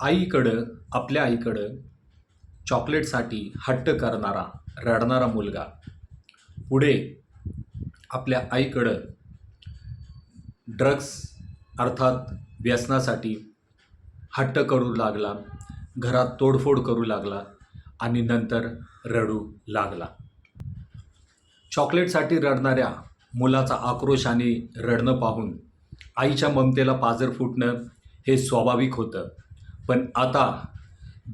आईकडं आपल्या आईकडं चॉकलेटसाठी हट्ट करणारा रडणारा मुलगा. पुढे आपल्या आईकडं ड्रग्स अर्थात व्यसनासाठी हट्ट करू लागला घरात तोडफोड करू लागला आणि नंतर रडू लागला. चॉकलेटसाठी रडणाऱ्या मुलाचा आक्रोश आणि रडणं पाहून आईच्या ममतेला पाजर फुटणं हे स्वाभाविक होतं. पण आता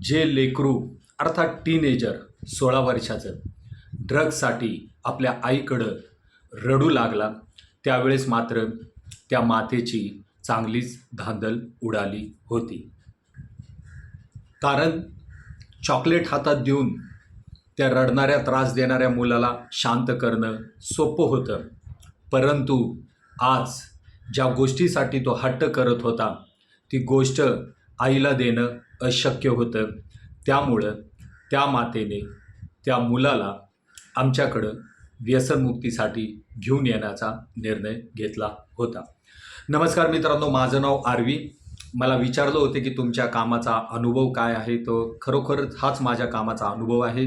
जे लेकरू अर्थात टीनेजर सोळा वर्षाचं ड्रगसाठी आपल्या आईकडं रडू लागला त्यावेळेस मात्र त्या मातेची चांगलीच धांदल उडाली होती. कारण चॉकलेट हातात देऊन त्या रडणाऱ्या त्रास देणाऱ्या मुलाला शांत करणं सोपं होतं. परंतु आज ज्या गोष्टीसाठी तो हट्ट करत होता ती गोष्ट आईला देणं अशक्य होतं. त्यामुळं त्या मातेने त्या मुलाला आमच्याकडं व्यसनमुक्तीसाठी घेऊन येण्याचा निर्णय घेतला होता. नमस्कार मित्रांनो माझं नाव आरवी. मला विचारलं होते की तुमच्या कामाचा अनुभव काय आहे? तो खरोखरच हाच माझ्या कामाचा अनुभव आहे.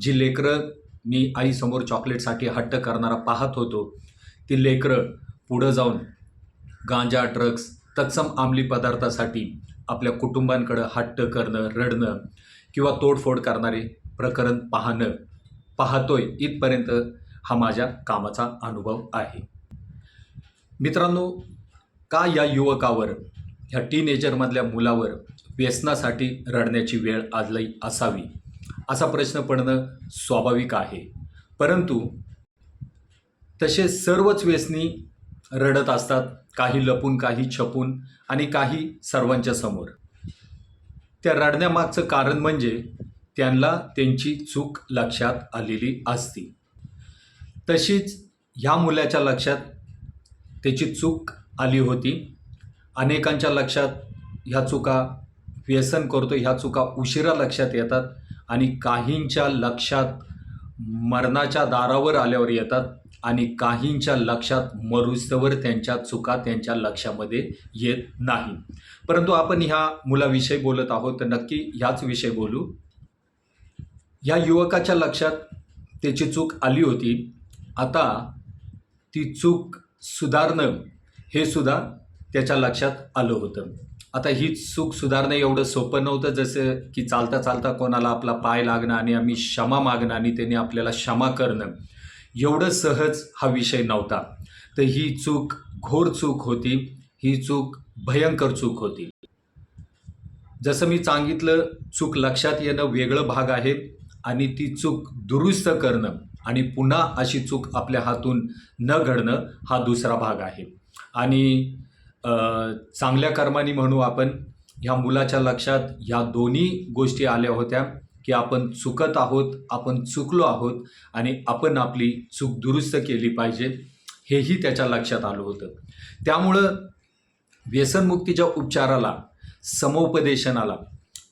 जी लेकरं मी आईसमोर चॉकलेटसाठी हट्ट करणारा पाहत होतो ती लेकरं पुढं जाऊन गांजा ड्रग्स तत्सम अंमली पदार्थासाठी आपल्या कुटुंबांकडं हट्ट करणं रडणं किंवा तोडफोड करणारे प्रकरण पाहणं पाहतोय इथपर्यंत हा माझ्या कामाचा अनुभव आहे. मित्रांनो का या युवकावर ह्या टीनेजरमधल्या मुलावर व्यसनासाठी रडण्याची वेळ आजलाई असावी? असा प्रश्न पडणं स्वाभाविक आहे. परंतु तसे सर्वच व्यसनी रडत असतात काही लपून काही छपून आणि काही सर्वांच्या समोर. त्या रडण्यामागचं कारण म्हणजे त्यांना त्यांची चूक लक्षात आलेली असती. तशीच ह्या मुलाच्या लक्षात त्याची चूक आली होती. अनेकांच्या लक्षात ह्या चुका व्यसन करतो ह्या चुका उशिरा लक्षात येतात आणि काहींच्या लक्षात मरणाच्या दारावर आल्यावर येतात. आणि काहींच्या लक्षात मरुस्तवर त्यांच्या चुका त्यांच्या लक्षामध्ये येत नाही. परंतु आपण ह्या मुलाविषयी बोलत आहोत. तर नक्की ह्याच विषय बोलू. ह्या युवकाच्या लक्षात त्याची चूक आली होती. आता ती चूक सुधारणं हे सुद्धा त्याच्या लक्षात आलं होतं. आता ही चूक सुधारणं एवढं सोपं नव्हतं. जसं की चालता चालता कोणाला आपला पाय लागणं आणि आम्ही क्षमा मागणं आणि त्याने आपल्याला क्षमा करणं. एवढं सहज हा विषय नव्हता. तर ही चूक घोर चूक होती. ही चूक भयंकर चूक होती. जसं मी सांगितलं चूक लक्षात येणं वेगळं भाग आहे आणि ती चूक दुरुस्त करणं आणि पुन्हा अशी चूक आपल्या हातून न घडणं हा दुसरा भाग आहे. आणि चांगल्या कर्मानी म्हणू आपण ह्या मुलाच्या लक्षात ह्या दोन्ही गोष्टी आल्या होत्या. की आपण चुकत आहोत आपण चुकलो आहोत आणि आपण आपली चूक दुरुस्त केली पाहिजे हेही त्याच्या लक्षात आलं होतं. त्यामुळं व्यसनमुक्तीच्या उपचाराला समुपदेशनाला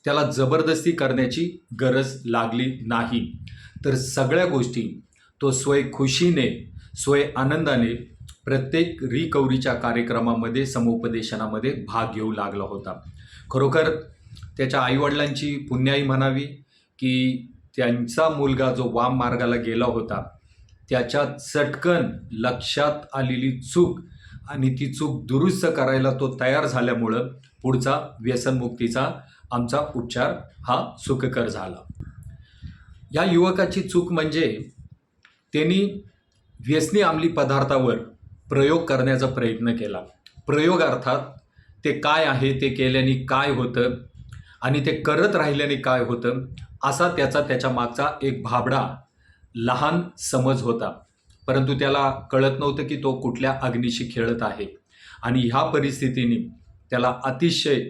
त्याला जबरदस्ती करण्याची गरज लागली नाही. तर सगळ्या गोष्टी तो स्वय खुशीने स्वय आनंदाने प्रत्येक रिकवरीच्या कार्यक्रमामध्ये समुपदेशनामध्ये भाग घेऊ लागला होता. खरोखर त्याच्या आईवडिलांची पुण्याई म्हणावी की त्यांचा मुलगा जो वाम मार्गाला गेला होता त्याच्या चटकन लक्षात आलेली चूक आणि ती चूक दुरुस्त करायला तो तयार झाल्यामुळं पुढचा व्यसनमुक्तीचा आमचा उपचार हा सुखकर झाला. या युवकाची चूक म्हणजे त्यांनी व्यसनी अंमली पदार्थावर प्रयोग करण्याचा प्रयत्न केला. प्रयोग अर्थात ते काय आहे ते केल्याने काय होतं आणि ते करत राहिल्याने काय होतं असा त्याचा त्याच्या मागचा एक भाबडा लहान समज होता. परंतु त्याला कळत नव्हतं की तो कुठल्या अग्निशी खेळत आहे. आणि ह्या परिस्थितीने त्याला अतिशय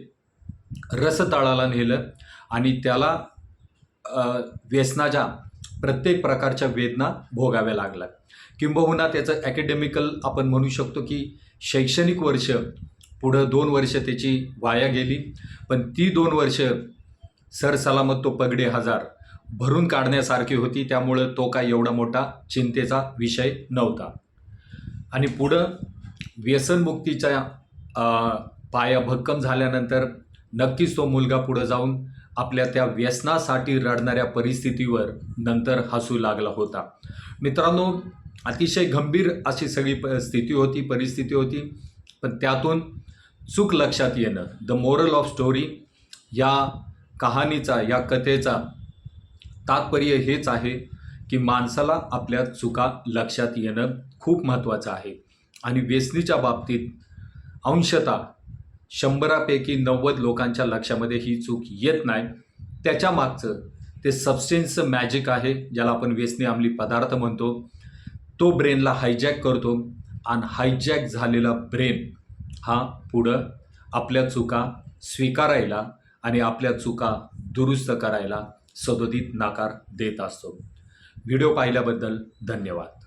रसतळाला नेलं आणि त्याला व्यसनाच्या प्रत्येक प्रकारच्या वेदना भोगाव्या लागल्या. किंबहुना त्याचं ॲकॅडेमिकल आपण म्हणू शकतो की शैक्षणिक वर्ष पुढं दोन वर्ष त्याची वाया गेली. पण ती दोन वर्ष सरसलामत तो पगडे हजार. भरून काढण्यासारखी होती त्यामुळं तो काय एवढा मोठा चिंतेचा विषय नव्हता. आणि पुढं व्यसनमुक्तीच्या पाया भक्कम झाल्यानंतर नक्कीच तो मुलगा पुढं जाऊन आपल्या त्या व्यसनासाठी रडणाऱ्या परिस्थितीवर नंतर हसू लागला होता. मित्रांनो अतिशय गंभीर अशी सगळी प स्थिती होती परिस्थिती होती. पण त्यातून चूक लक्षात येणं. द मोरल ऑफ स्टोरी या कहाणीचा या कथेचा तात्पर्य हेच आहे की माणसाला आपल्या चुका लक्षात येणं खूप महत्त्वाचं आहे. आणि व्यसनीच्या बाबतीत अंशतः शंभरापैकी नव्वद लोकांच्या लक्षामध्ये ही चूक येत नाही. त्याच्या मागचं ते सबस्टेन्सचं मॅजिक आहे ज्याला आपण व्यसनी अंमली पदार्थ म्हणतो. तो ब्रेनला हायजॅक करतो आणि हायजॅक झालेला ब्रेन हा पुढं आपल्या चुका स्वीकारायला आणि आपल्या चुका दुरुस्त करायला सदोदित नकार देत असतो. व्हिडिओ पाहिल्याबद्दल धन्यवाद.